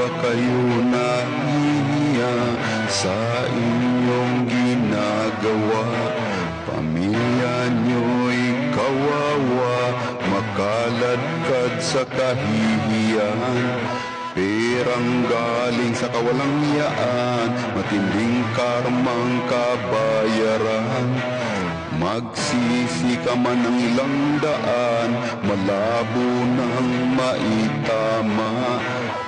ba kayo nahihiya sa inyong ginagawa? Pamilya nyo'y kawawa, makaladkad sa kahihiyan. Perang galing sa kawalang yaan, matinding karmang kabayaran. Magsisi ka man ng ilang daan Malabo nang maitama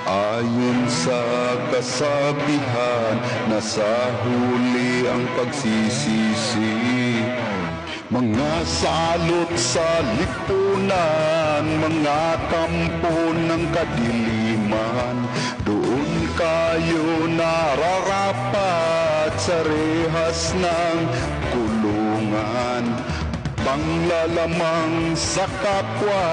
Ayon sa kasabihan Nasa huli ang pagsisisi mga salot sa lipunan, mga kampo ng kadiliman, doon kayo nararapat sa rehas ng. Panglalamang sa kapwa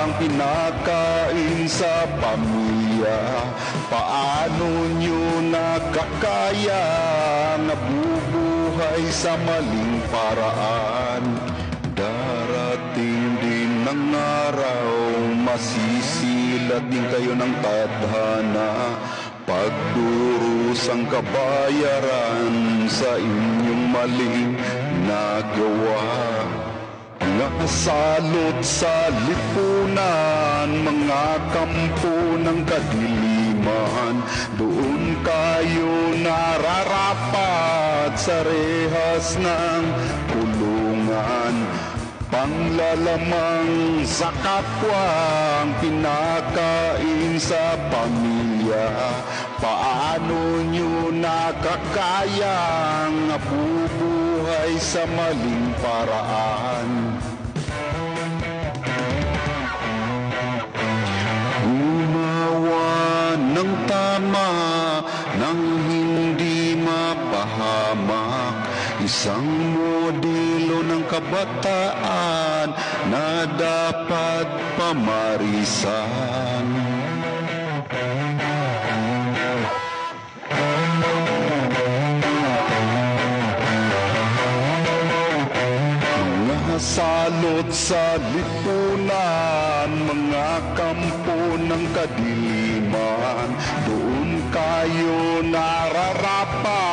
ang pinakain sa pamilya. Paano nyo nakakaya nabubuhay sa maling paraan? Darating din ng araw Masisilat din kayo ng tadhana. Pagdurusang kabayaran sa inyong maling nagawa mga salot sa lipunan, mga kampo ng kadiliman, doon kayo nararapat sa rehas ng kulungan. Panglalamang sa kapwa ang pinakain sa pamilya. Paano nyo nakakayang nabubuhay sa maling paraan mapahamak Isang modelo ng kabataan na dapat pamarisan. Mga salot sa lipunan, mga kampo ng kadiliman, doon kayo nararapat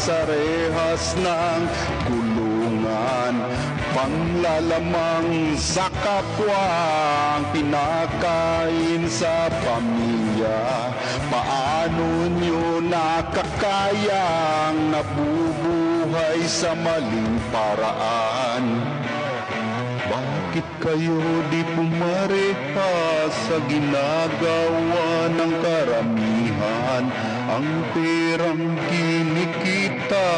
sa rehas ng kulungan. Panglalamang sa kapwa ang pinakain sa pamilya. Paano nyo nakakayang nabubuhay sa maling paraan? Bakit kayo di pumarehas sa ginagawa ng karamihan? Ang perang kinikita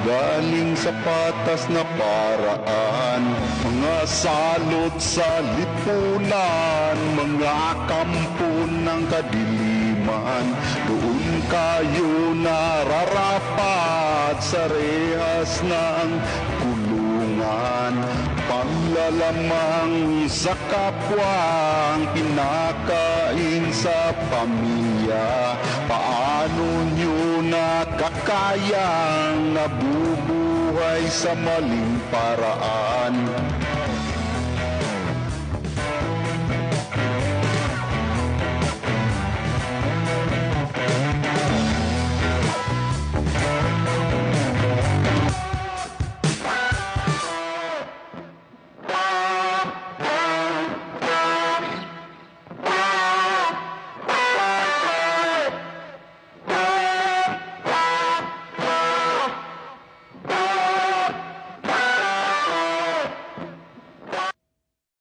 galing sa patas na paraan. Mga salot sa lipunan, mga kampo ng kadiliman, doon kayo nararapat sa rehas ng kulungan. Panglalamang sa kapwa ang pinakain sa pamilya. Paano nyo nakakayang nabubuhay sa maling paraan